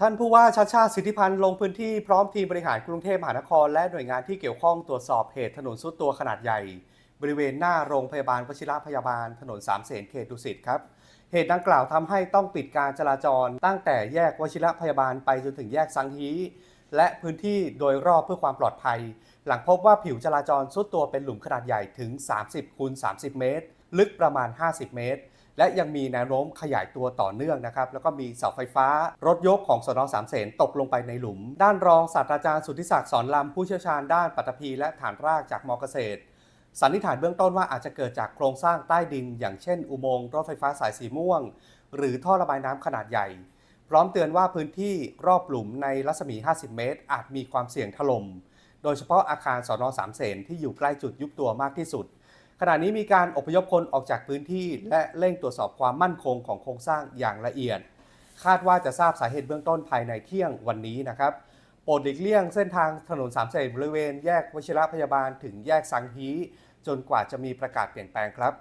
ท่านผู้ว่าชาติชาสิทธิพันธ์ลงพื้นที่พร้อมทีมบริหารกรุงเทพมหานคร และหน่วยงานที่เกี่ยวข้องตรวจสอบเหตุถนนสุดตัวขนาดใหญ่ บริเวณหน้าโรงพยาบาลวชิระพยาบาลถนนสามเสนเขตดุสิตครับ เหตุดังกล่าวทำให้ต้องปิดการจราจร ตั้งแต่แยกวชิระพยาบาลไปจนถึงแยกสังฮีและพื้นที่โดยรอบเพื่อความปลอดภัย หลังพบว่าผิวจราจรสุดตัวเป็นหลุมขนาดใหญ่ถึง 30คูณ30 เมตร ลึกประมาณ 50 เมตร และยังมีแนวโน้มขยายตัวต่อเนื่องนะครับ แล้วก็มีเสาไฟฟ้ารถยกของสนสามเสนตกลงไปในหลุม ด้านรองศาสตราจารย์สุทธิศักดิ์สอนลำผู้เชี่ยวชาญด้านปัตภีและฐานรากจากมอเกษตรสันนิษฐานเบื้องต้นว่าอาจจะเกิดจากโครงสร้างใต้ดิน อย่างเช่น อุโมงค์รถไฟฟ้าสายสีม่วง หรือท่อระบายน้ำขนาดใหญ่ พร้อมเตือนว่าพื้นที่รอบหลุมในรัศมี 50 เมตร อาจมีความเสี่ยงถล่ม โดยเฉพาะอาคารสอนอสามเสนที่อยู่ใกล้จุดยุบตัวมากที่สุด ขณะนี้มีการอพยพคนออกจากพื้นที่ และเร่งตรวจสอบความมั่นคงของโครงสร้างอย่างละเอียด คาดว่าจะทราบสาเหตุเบื้องต้นภายในเที่ยงวันนี้นะครับโปรดหลีกเลี่ยงเส้นทางถนนสามเสนบริเวณแยกวชิระพยาบาลถึงแยกสังฮีจนกว่าจะมีประกาศเปลี่ยนแปลงครับ